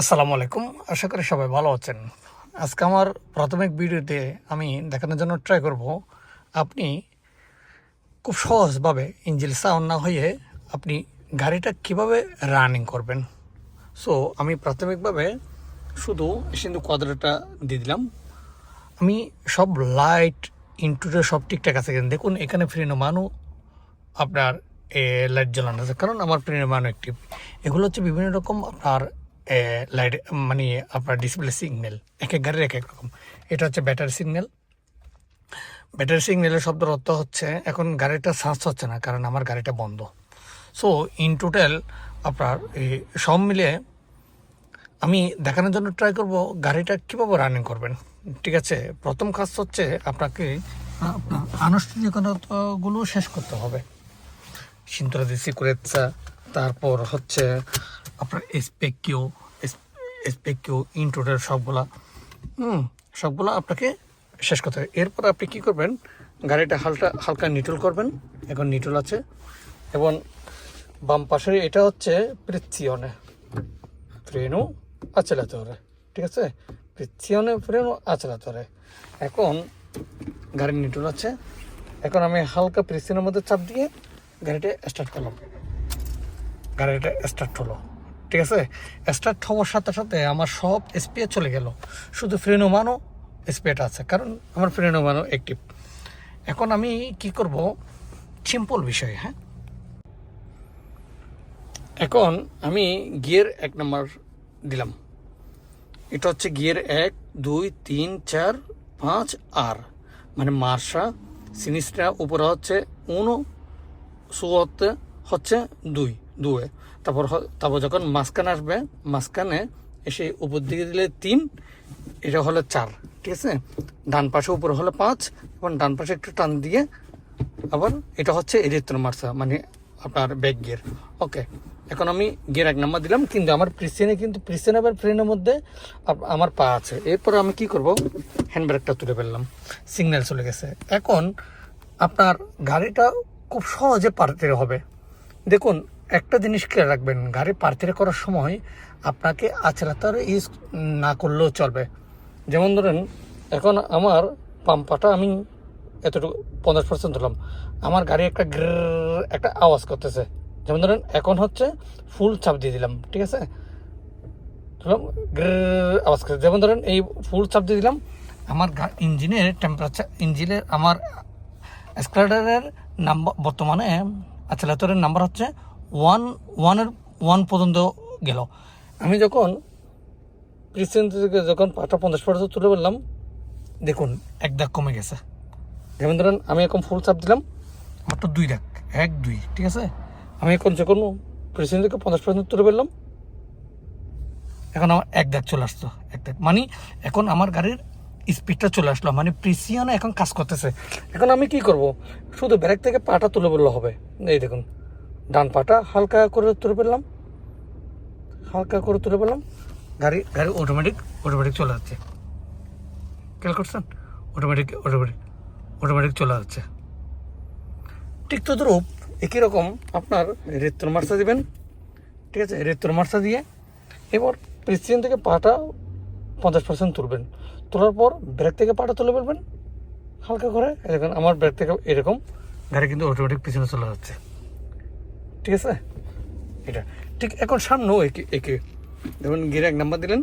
আসসালামু আলাইকুম। আশা করি সবাই ভালো আছেন। আজকে আমার প্রাথমিক ভিডিওতে আমি দেখানোর জন্য ট্রাই করব আপনি খুব সহজভাবে ইঞ্জিন সাউন্ড না হয়ে আপনি গাড়িটা কীভাবে রানিং করবেন। সো আমি প্রাথমিকভাবে শুধু সিন্ধু কোয়াদ্রাটা দিয়ে দিলাম। আমি সব লাইট ইনটুটে সব ঠিকঠাক আছে কিনা দেখুন, এখানে ফ্রিনো মানু আপনার লাইট জ্বালানো আছে। কারণ আমার ফ্রিনো মানু অ্যাক্টিভ এগুলো হচ্ছে বিভিন্ন রকম আপনার লাইট মানে আপনার ডিসপ্লে সিগন্যাল এক এক গাড়ির এক এক রকম। এটা হচ্ছে ব্যাটারি সিগন্যাল ব্যাটারি সিগন্যালের শব্দের অর্থ হচ্ছে, এখন গাড়িটা সার্চ হচ্ছে না, কারণ আমার গাড়িটা বন্ধ। সো ইন টোটাল আপনার এই সব মিলিয়ে আমি দেখানোর জন্য ট্রাই করব, গাড়িটা কীভাবে রানিং করবেন। ঠিক আছে, প্রথম কাজ হচ্ছে আপনাকে আনুষ্ঠানিকতাগুলো শেষ করতে হবে। সিন্তরা দিছি কুরেচ্ছা তারপর হচ্ছে আপনার এসপেকিও এসপেকিও ইনটোটাল সবগুলা, হুম, সবগুলো আপনাকে শেষ করতে হবে। এরপর আপনি কি করবেন, গাড়িটা হালকা হালকা নিটল করবেন, এখন নিটল আছে, এবং বাম পাশের এটা হচ্ছে প্রিচিয়নে ফ্রেনও aceleratore ঠিক আছে? প্রিচিয়নে ফ্রেনও aceleratore এখন গাড়ির নিটল আছে, এখন আমি হালকা প্রিসিনের মধ্যে চাপ দিয়ে গাড়িটা স্টার্ট করলাম। গাড়িটা স্টার্ট হলো। ঠিক আছে? স্টার্ট হওয়ার সাথে সাথে আমার সব স্পিয়ার চলে গেল। শুধু ফ্রেনো মানো স্পিয়ারটা আছে, কারণ আমার ফ্রেনো মানো অ্যাক্টিভ এখন আমি কি করব? সিম্পল বিষয় হ্যাঁ? এখন আমি গিয়ার এক নম্বর দিলাম। এটা হচ্ছে গিয়ার এক, দুই, তিন, চার, পাঁচ, আর। মানে মার্শা সিনিসটা উপরে হচ্ছে উনো সুতে হচ্ছে দুই, দুয়ে। তারপর তারপর যখন মাঝখানে আসবে, মাঝখানে এসে উপর দিকে দিলে তিন, এটা হলো চার, ঠিক আছে? ডান পাশে উপরে হলো পাঁচ, এবং ডান পাশে একটু টান দিয়ে আবার এটা হচ্ছে এরিত্র মার্সা মানে আপনার ব্যাক গিয়ার ওকে এখন আমি গিয়ার এক নাম্বার দিলাম, কিন্তু আমার প্রিসেনে কিন্তু প্রিসেন আবার ফ্রেনের মধ্যে আমার পা আছে। এরপর আমি কি করব? হ্যান্ড ব্রেকটা তুলে ফেললাম। সিগন্যাল চলে গেছে। এখন আপনার গাড়িটা খুব সহজে পারতে হবে। দেখুন, একটা জিনিস খেয়াল রাখবেন, গাড়ি পারতে করার সময় আপনাকে আচলাতার ইউজ না করলেও চলবে। যেমন ধরেন, এখন আমার পাম্পাটা আমি এতটুকু, পঞ্চাশ পার্সেন্ট ধরলাম, আমার গাড়ি একটা একটা আওয়াজ করতেছে। যেমন ধরেন, এখন হচ্ছে ফুল চাপ দিয়ে দিলাম, ঠিক আছে? ধরলাম আওয়াজ করছে যেমন ধরেন, এই ফুল চাপ দিয়ে দিলাম, আমার ইঞ্জিনের টেম্পারেচার ইঞ্জিনের আমার স্ক্রাডারের নাম্বার বর্তমানে আচলাতরের নাম্বার হচ্ছে ওয়ান ওয়ানের ওয়ান পর্যন্ত গেল। আমি যখন প্রিসেন্ট থেকে যখন পাঁচটা পঞ্চাশ পার্সেন্ট তুলে বললাম, দেখুন, এক দাগ কমে গেছে। যেমন ধরেন, আমি এখন ফুল চাপ দিলাম, মাত্র দুই দাগ, এক, দুই, ঠিক আছে? আমি এখন যখন প্রেসিডেন্ট থেকে পঞ্চাশ পার্সেন্ট তুলে ফেললাম এখন আমার এক দাগ চলে আসতো, এক দাগ। মানে এখন আমার গাড়ির স্পিডটা চলে আসলো মানে প্রিসিয়নে এখন কাজ করতেছে। এখন আমি কি করব? শুধু ব্রেক থেকে পাটা তুলে বললে হবে। এই দেখুন, ডান পাটা হালকা করে তুলে ফেললাম। হালকা করে তুলে ফেললাম। গাড়ি গাড়ি অটোমেটিক অটোমেটিক চলে যাচ্ছে। খেয়াল করছেন? অটোমেটিক অটোমেটিক অটোমেটিক চলে যাচ্ছে। ঠিক তদ্রূপ একই রকম আপনার রেত্তর মার্সা দিবেন। ঠিক আছে, রেত্তর মার্সা দিয়ে। এবার প্রেসিডেন্ট থেকে পাটা পঞ্চাশ পার্সেন্ট তুলবেন। তোলার পর ব্রেক থেকে পাটা তুলে ফেলবেন। হালকা করে। এরকম আমার ব্রেক থেকে এরকম। গাড়ি কিন্তু অটোমেটিক পিছনে চলে যাচ্ছে। ঠিক আছে? এটা। ঠিক এখন সামনেও একে একে। যেমন গিয়ে এক নাম্বার দিলেন।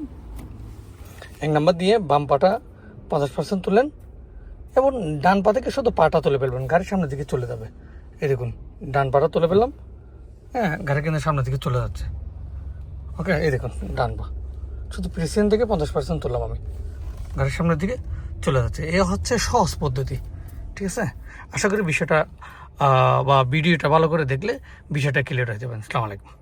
এক নাম্বার দিয়ে বাম পাটা পঞ্চাশ পার্সেন্ট তুললেন। এবং ডান পা থেকে শুধু পাটা তুলে ফেলবেন। গাড়ির সামনের দিকে চলে যাবে। এই দেখুন, ডান পাটা তুলে ফেললাম। হ্যাঁ গাড়ি কিন্তু সামনের দিকে চলে যাচ্ছে। ওকে, এই দেখুন, ডান পা। শুধু প্রেসিডেন্ট থেকে পঞ্চাশ পার্সেন্ট তুললাম আমি। গাড়ির সামনের দিকে চলে যাচ্ছে। এ হচ্ছে সহজ পদ্ধতি, ঠিক আছে? আশা করি বিষয়টা বা ভিডিওটা ভালো করে দেখলে বিষয়টা ক্লিয়ার হয়ে যাবেন আসসালামু আলাইকুম।